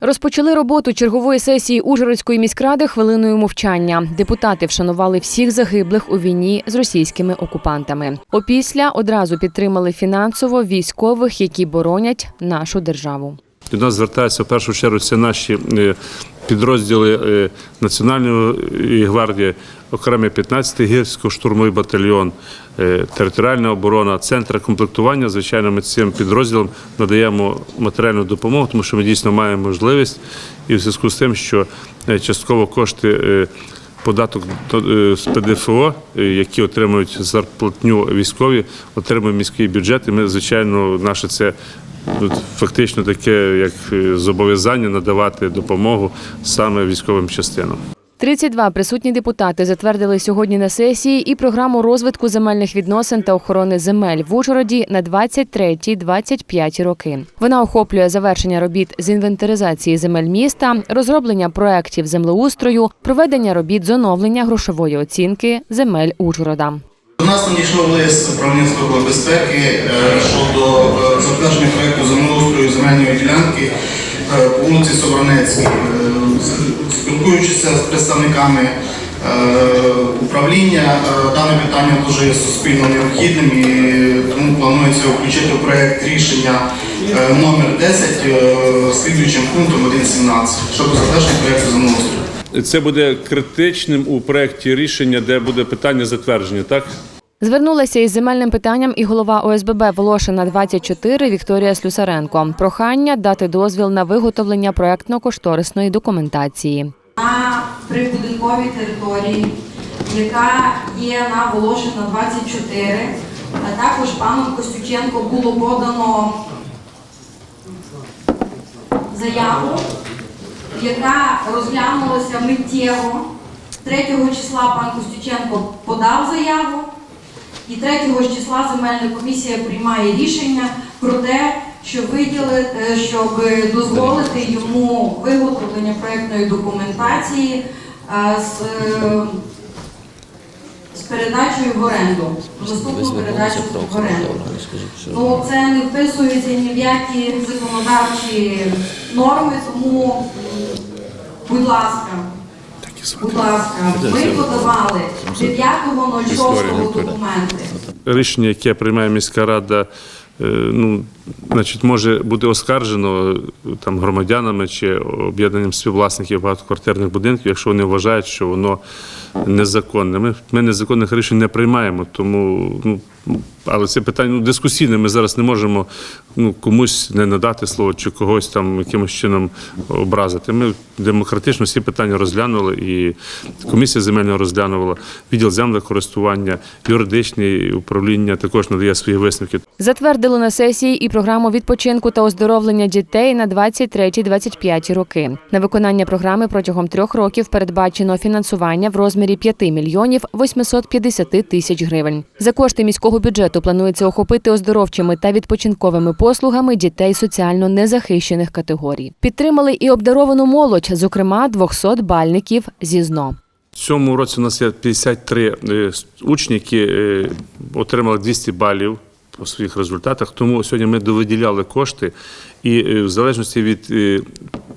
Розпочали роботу чергової сесії Ужгородської міськради хвилиною мовчання. Депутати вшанували всіх загиблих у війні з російськими окупантами. Опісля одразу підтримали фінансово військових, які боронять нашу державу. До нас звертаються в першу чергу це наші е, підрозділи е, Національної гвардії, окремий 15-й гірсько-штурмовий батальйон, е, територіальна оборона, центр комплектування. Звичайно, ми цим підрозділам надаємо матеріальну допомогу, тому що ми дійсно маємо можливість і в зв'язку з тим, що е, частково кошти. Податок з ПДФО, які отримують зарплатню військові, отримує міський бюджет. І ми, звичайно, наше це Тут фактично таке, як е, зобов'язання надавати допомогу саме військовим частинам. 32 присутні депутати затвердили сьогодні на сесії і програму розвитку земельних відносин та охорони земель в Ужгороді на 23-25 роки. Вона охоплює завершення робіт з інвентаризації земель міста, розроблення проєктів землеустрою, проведення робіт з оновлення грошової оцінки земель Ужгорода. До нас надійшов лист управління служби безпеки е, щодо е, затвердження проєкту землеустрою земельної ділянки е, по вулиці Собранецькій. Спілкуючися з представниками управління, дане питання дуже є суспільно необхідним і тому планується включити в проєкт рішення номер 10 е, слідуючим пунктом 1.17 щодо затвердження проєкту землеустрою. Це буде критичним у проєкті рішення, де буде питання затвердження, так? Звернулася із земельним питанням і голова ОСББ Волошина 24 Вікторія Слюсаренко. Прохання дати дозвіл на виготовлення проектно-кошторисної документації. на прибудинковій території, яка є на Волошина 24. А також паном Костюченко було подано заяву, яка розглянулася миттєво. 3 числа пан Костюченко подав заяву, і 3 числа земельна комісія приймає рішення про те, щоб виділити, щоб дозволити йому виготовлення проєктної документації е, з, е, з передачею в оренду, наступну передачу в оренду. Ну, це не вписується ні в які законодавчі норми, тому, будь ласка, будь ласка, ми подавали 9.06 документи. Рішення, яке приймає міська рада, е, ну, значить, може бути оскаржено е, там громадянами чи об'єднанням співвласників багатоквартирних будинків, якщо вони вважають, що воно незаконне. Ми, ми незаконних рішень не приймаємо, тому ну. Але це питання ну, дискусійне. Ми зараз не можемо ну, комусь не надати слово чи когось там якимось чином образити. Ми демократично всі питання розглянули, і комісія земельного розглянула, відділ землекористування, юридичне управління також надає свої висновки. Затвердили на сесії і програму відпочинку та оздоровлення дітей на 23-25 роки. На виконання програми протягом трьох років передбачено фінансування в розмірі 5 мільйонів 850 тисяч гривень. За кошти міського бюджету планується охопити оздоровчими та відпочинковими послугами дітей соціально незахищених категорій. Підтримали і обдаровану молодь, зокрема 200 бальників зі ЗНО. В цьому році у нас є 53 е, учні, які е, отримали 200 балів по своїх результатах. Тому сьогодні ми довиділяли кошти, і е, в залежності від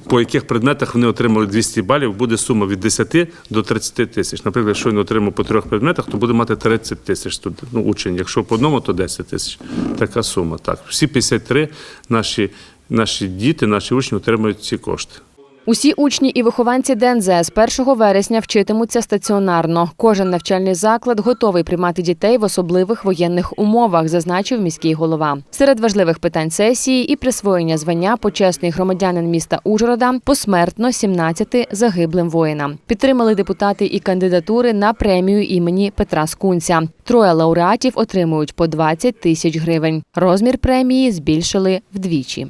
по яких предметах вони отримали 200 балів, буде сума від 10 до 30 тисяч. Наприклад, якщо він отримав по трьох предметах, то буде мати 30 тисяч ну, учень. Якщо по одному, то 10 тисяч. Така сума. Так, всі 53 наші, наші діти, наші учні отримують ці кошти. Усі учні і вихованці ДНЗ з 1 вересня вчитимуться стаціонарно. Кожен навчальний заклад готовий приймати дітей в особливих воєнних умовах, зазначив міський голова. Серед важливих питань сесії і присвоєння звання почесний громадянин міста Ужгорода посмертно 17 загиблим воїнам. Підтримали депутати і кандидатури на премію імені Петра Скунця. Троє лауреатів отримують по 20 тисяч гривень. Розмір премії збільшили вдвічі.